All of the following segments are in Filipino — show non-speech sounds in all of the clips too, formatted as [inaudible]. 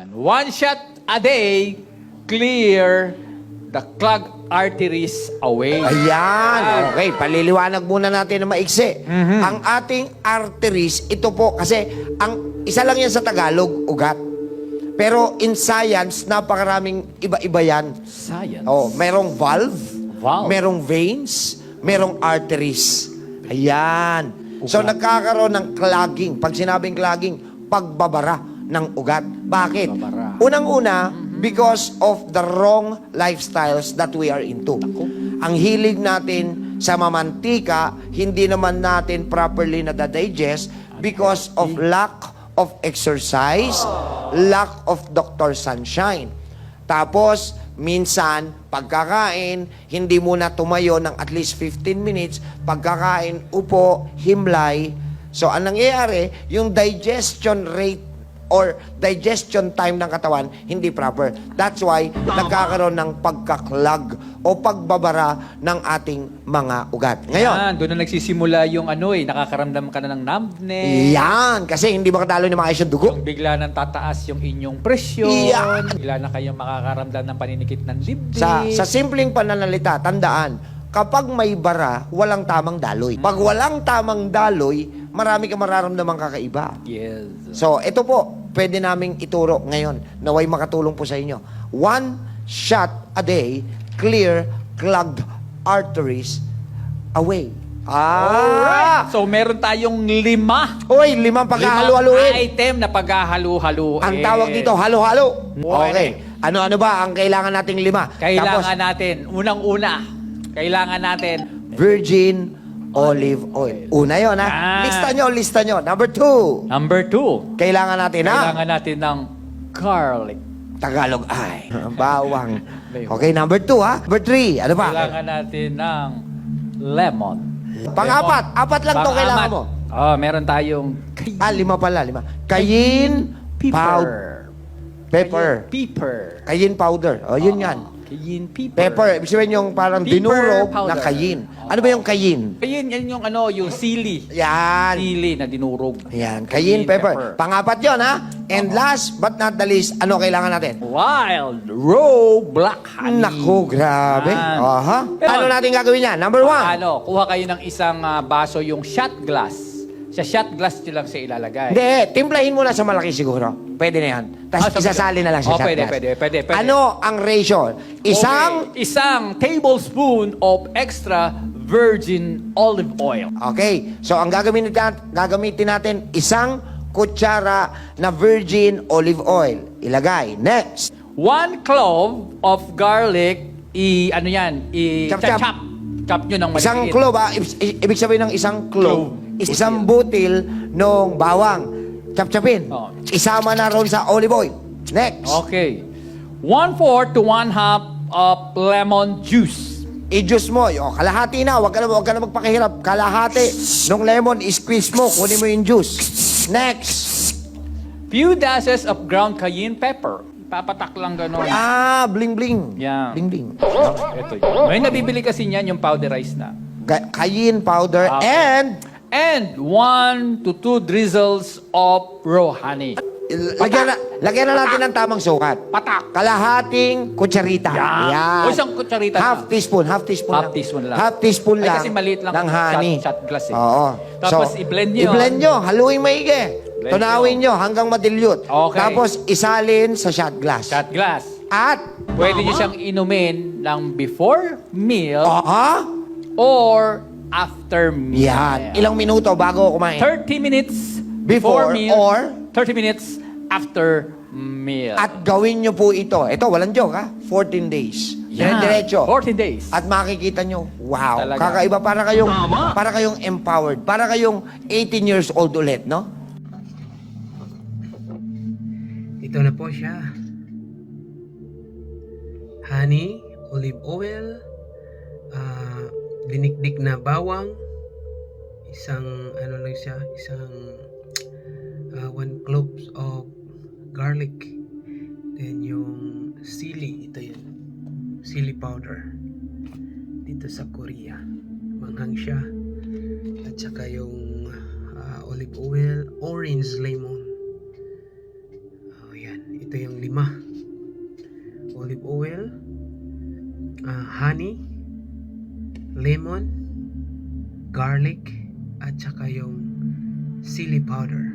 Yan. One shot a day, clear the clogged arteries away. Ayan. Okay, paliliwanag muna natin na maiksi. Ang ating arteries, ito po, kasi ang isa lang yan sa Tagalog, ugat. Pero in science, napakaraming iba-iba yan. Science. Oh, merong valve, Valve. merong veins, merong arteries. Ayan. So nagkakaroon ng clogging. Pag sinabing clogging, pagbabara ng ugat. Bakit? Unang-una, because of the wrong lifestyles that we are into. Ang hilig natin sa mamantika, hindi naman natin properly na-digest because of lack of exercise, lack of Dr. Sunshine. Tapos, minsan, pagkakain, hindi muna tumayo ng at least 15 minutes. Pagkakain, upo, himlay. So, ang nangyayari, yung digestion rate or digestion time ng katawan hindi proper. That's why nagkakaroon ng pagkaklag o pagbabara ng ating mga ugat. Ngayon, Yan, doon na nagsisimula yung ano eh, nakakaramdam ka na ng numbness. yan, kasi hindi makadalo ni maayos yung dugo. Yung bigla nang tataas yung inyong presyon. Yan. Bigla na kayong makakaramdam ng paninikit ng dibdib. Sa, sa simpleng pananalita, tandaan, kapag may bara, walang tamang daloy. Pag walang tamang daloy, marami ka mararamdaman kakaiba. Yes. So, ito po, pwede naming ituro ngayon. Naway makatulong po sa inyo. One shot a day, clear clogged arteries away. Ah! So, meron tayong lima. Uy, limang pagkahalo-haluin. Limang item na paghahalu-haluin. Ang tawag dito, halo-halo. Okay. Ano-ano ba ang kailangan nating lima? Kailangan natin, unang-una, kailangan natin virgin olive oil. Una yon ha. Ah. Lista nyo, lista nyo. Number two, Number two, kailangan natin ha. kailangan natin ng garlic. Tagalog ay. [laughs] Bawang. Okay, number two ha. Number three, ano pa? Kailangan natin ng lemon. Pang-apat. Apat lang to Pang-apat. kailangan mo. Oh, meron tayong Ah, lima pala, lima. Cayenne powder. Pepper. Pepper. Cayenne powder. O, yun yan. Cayenne pepper. Pepper. Ibig sabihin yung parang Pepper dinurog powder. na cayenne. Ano ba yung cayenne? Cayenne, yan yung ano, yung sili. Yan. Sili na dinurog. Yan. Cayenne pepper. Pangapat yon ha. And last but not the least, ano kailangan natin? Wild raw black honey. Naku, grabe. Yan. Aha. Pero- Paano natin gagawin yan? Number one. Ano, kuha kayo ng isang ah, baso yung shot glass. Sa shot glass nyo lang siya ilalagay. Hindi, timplahin mo na sa malaki siguro. Pwede na yan. Tapos Ah, sa- isasali na lang sa Oh, shot pwede, glass. pwede, pwede, pwede. Ano ang ratio? Isang, Okay. Isang tablespoon of extra virgin olive oil. okay. So, ang gagamitin, natin, gagamitin natin, isang kutsara na virgin olive oil. Ilagay. Next. One clove of garlic, i ano yan, i Chop, chop, chop. chop. Nyo ng Isang maliit. clove, ah. Ibig, ibig sabihin ng isang clove. Clove. Isang butil ng bawang. Chap-chapin. Oh. Isama na ron sa olive oil. Next. Okay. One fourth to one half of lemon juice. I-juice mo. O, kalahati na. Huwag ka na, huwag ka na magpakahirap. Kalahati. Nung lemon, i-squeeze mo. Kunin mo yung juice. Next. Few dashes of ground cayenne pepper. Papatak lang gano'n. Ah, bling-bling. Yeah. Bling-bling. Ito yun. May nabibili kasi niyan yung powderized na. Ga- Cayenne powder Okay. and And one to two drizzles of raw honey. lagyan na, lagyan na natin ng tamang sukat. Patak! Kalahating kutsarita. Yan. O, isang kutsarita Half na. teaspoon, half teaspoon Half lang. teaspoon lang. Half teaspoon Ay, lang. kasi maliit lang ng yung shot- honey. shot glass eh. Oo. Tapos i-blend nyo. I-blend nyo. Haluin maigi. Blend Tunawin nyo hanggang madilyut. Okay. Tapos isalin sa shot glass. Shot glass. At, Pwede nyo siyang inumin ng before meal aha, or after meal. yan. Ilang minuto bago kumain. 30 minutes Before before, meal or- 30 minutes after meal. At gawin nyo po ito. Ito, walang joke ha. 14 days. Yan. Diretso. 14 days. At makikita nyo, wow, Talaga. kakaiba. Para kayong, para kayong empowered. Para kayong 18 years old ulit, no? Ito na po siya. Honey, olive oil, ah, dinikdik na bawang, isang ano lang siya, isang ah, one cloves of garlic. Then yung sili, ito yun. Sili powder. Dito sa Korea. Manghang siya. At saka yung ah, olive oil, orange lemon. Oh, yan. Ito yung lima. Olive oil, ah, honey, lemon, garlic, at saka yung chili powder.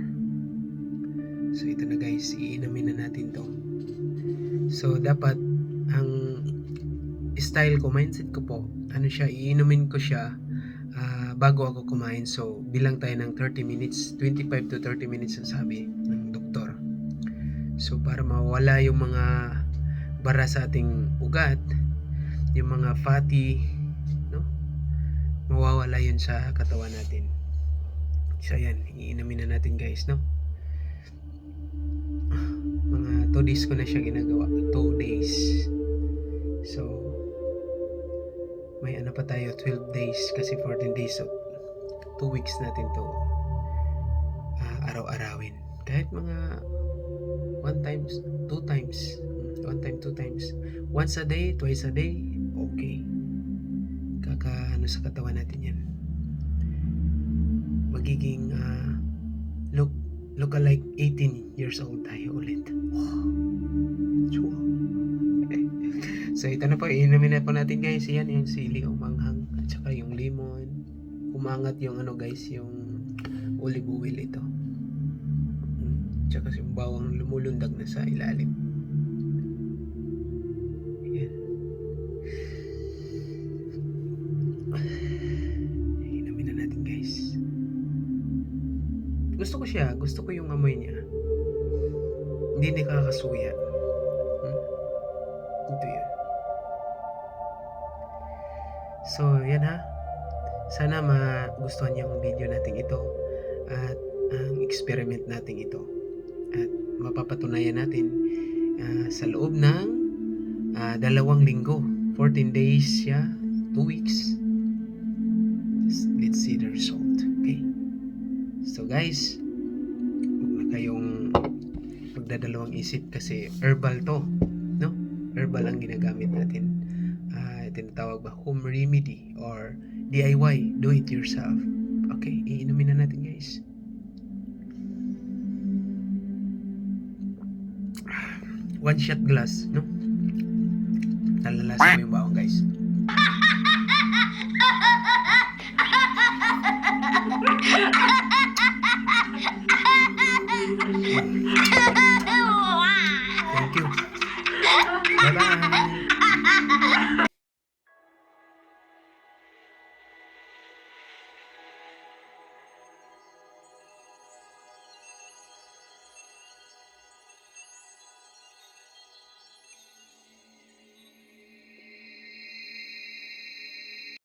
So ito na guys, iinumin na natin to. So dapat ang style ko, mindset ko po, ano siya, iinumin ko siya ah, bago ako kumain. So bilang tayo ng 30 minutes, 25 to 30 minutes ang sabi ng doktor. So para mawala yung mga bara sa ating ugat, yung mga fatty? Mawawala yun sa katawan natin. So yan, iinumin na natin guys, no? Mga 2 days ko na siya ginagawa. 2 days. So, may ano pa tayo, 12 days kasi 14 days. So, 2 weeks natin to ah, araw-arawin. Kahit mga 1 times, 2 times, 1 time, 2 times. Once a day, twice a day, okay. Kaka ano sa katawan natin yan. Magiging ah, look look alike 18 years old tayo ulit. Wow. [laughs] so ito na po, inumin na po natin guys. Yan yung sili umanghang at saka yung lemon. Umangat yung ano guys, yung olive oil ito. Mm, Tsaka yung bawang lumulundag na sa ilalim. Gusto ko siya. Gusto ko yung amoy niya. Hindi nakakasuya. Hmm? Ito yun. So, yan ha. Sana magustuhan niyo ang video natin ito at ang experiment natin ito. At mapapatunayan natin ah, sa loob ng ah, dalawang linggo. 14 days siya, 2 weeks. Let's- see the result. Okay? So guys, magdadalawang isip kasi herbal to. No? Herbal ang ginagamit natin. Ah, tinatawag ba home remedy or DIY, do it yourself. Okay, iinumin na natin guys. One shot glass, no? Nalalasan mo yung bawang guys.